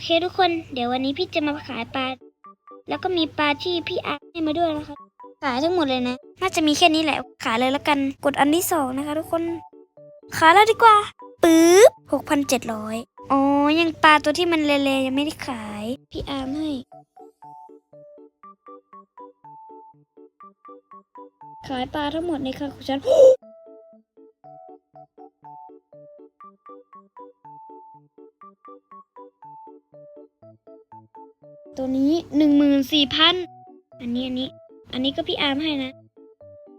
เคทุกคน เดี๋ยววันนี้พี่จะมาขายปลา แล้วก็มีปลาที่พี่อาร์ตให้มาด้วยนะคะ ขายทั้งหมดเลยนะ น่าจะมีแค่นี้แหละ ขายเลยแล้วกัน กดอันที่สองนะคะทุกคน ขายแล้วดีกว่าปึ๊บหกพันเจ็ดร้อยอ๋อ ยังปลาตัวที่มันเละๆยังไม่ได้ขาย พี่อาร์มให้ ขายปลาทั้งหมดในค่ะของฉัน ตัวนี้หนึ่งหมื่นสี่พันอันนี้อันนี้ อันนี้ก็พี่อาร์มให้นะ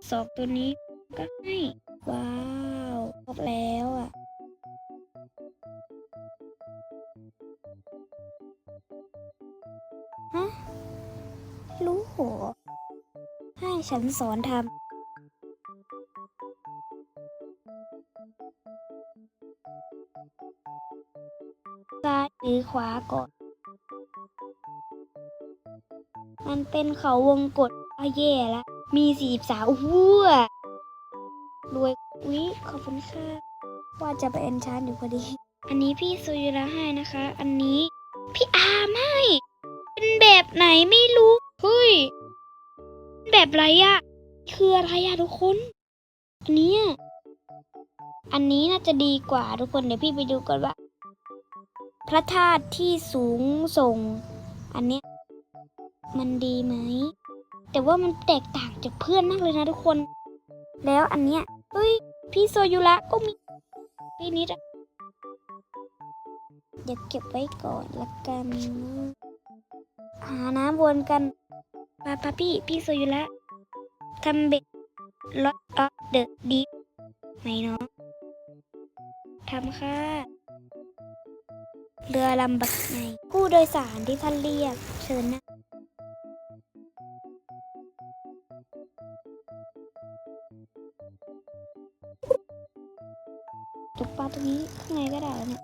สองตัวนี้ก็ให้ ว้าวครบแล้วอะ ฮะ รู้หัวให้ฉันสอนทำ ซ้อขวาก่อน มันเป็นเขาวงกดอ้าวแย่ละ มีสี่สาววัวรวยอุ๊ยขอบคุณค่ะ ว่าจะไปเอนชานอยู่พอดี อันนี้พี่สุยุระให้นะคะ อันนี้ พี่อาร์มให้เป็นแบบไหนไม่รู้ เฮ้ย แบบไรอะคืออะไรอะทุกคน อันนี้อันนี้น่าจะดีกว่าทุกคน เดี๋ยวพี่ไปดูก่อนว่า พระธาตุที่สูงส่ง อันเนี้ยมันดีไหม แต่ว่ามันแตกต่างจากเพื่อนมากเลยนะทุกคน แล้วอันเนี้ยเฮ้ย พี่โซยุระก็มีพี่นิดอะเดี๋ยวเก็บไว้ก่อนละกัน หาน้ำวนกันปาปาพี่ พี่โซยุระทำเบ็ดล็อตออฟเดอะดีไหมเนาะทำค่ะ เรือลำบักไงผู้โดยสารที่ท่านเรียก เชิญนะตกปลาตรงนี้ข้างในก็ได้แล้วเนี่ย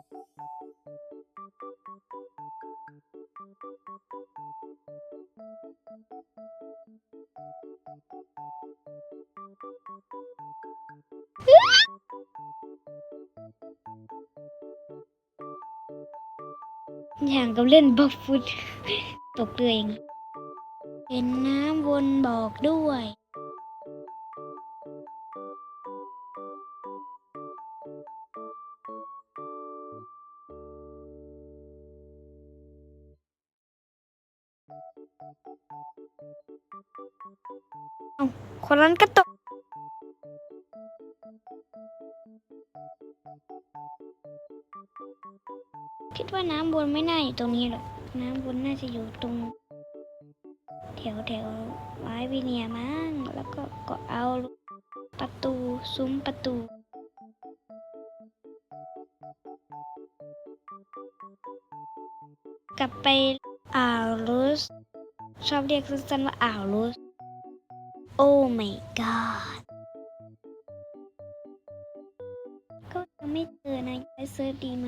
อย่างกับเล่นบัฟฟุตตกเรือเองเป็นน้ำวนบอกด้วยเอาคนนั้นก็ตก คิดว่าน้ำวนไม่น่าอยู่ตรงนี้หรอก น้ำวนน่าจะอยู่ตรง แถวแถวไว้วิเนียมั้ง แล้วก็ก็เอาประตูซุ้มประตูกลับไปอ่าวลูสชอบเรียกสั้นๆว่าอ่าวลูสโอ้ my god ไม่เจอนะย้ายเซิร์ฟดีไหม